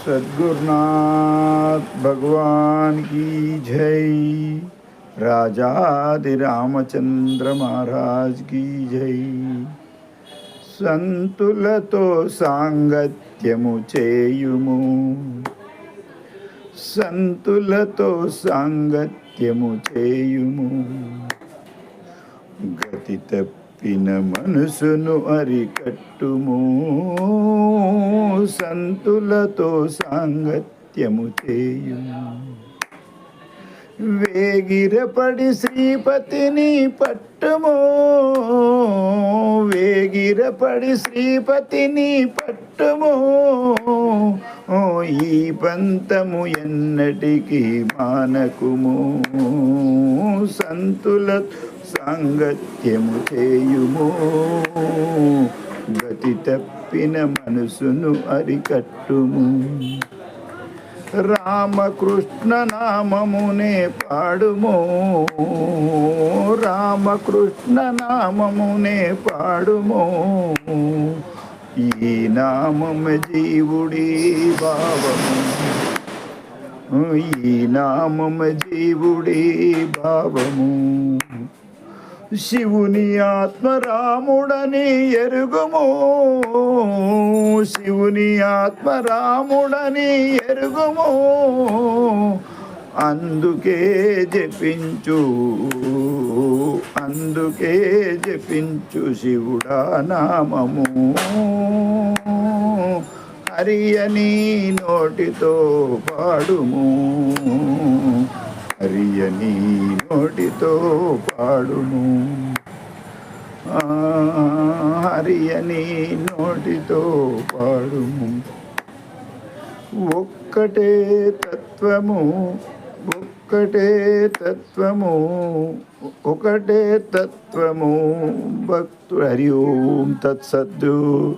सद्गुरुनाथ भगवान की जय राजाधि रामचंद्र महाराज की జై సంతులతో సాంగత్యము చేయుము సంతులతో సాంగత్యము చేయుము గతి తప్పిన మనసును అరికట్టుము సంతులతో సాంగత్యము చేయు. వేగిరపడి శ్రీపతిని పట్టుము. వేగిరపడి శ్రీపతిని పట్టుము. ఓ ఈ పంతము ఎన్నటికీ మానకుము. సంతుల సాంగత్యము చేయుము. గతి తప్పిన మనసును అరికట్టుము. రామకృష్ణ నామమునే పాడుము. రామకృష్ణ నామమునే పాడుము. ఈ నామమ జీవుడి భావము. ఈ నామమ జీవుడి భావము. శివుని ఆత్మ రాముడని ఎరుగుము. శివుని ఆత్మ రాముడని ఎరుగుము. అందుకే జపించు అందుకే జపించు శివుడా నామము. హరియని నోటితో పాడుము. హరియని నోటితో పాడును. ఆ, హరియని నోటితో పాడుము ఒక్కటే తత్వము ఒక్కటే తత్వము ఒకటే తత్వము. భక్తు హరి ఓం తత్సద్దు.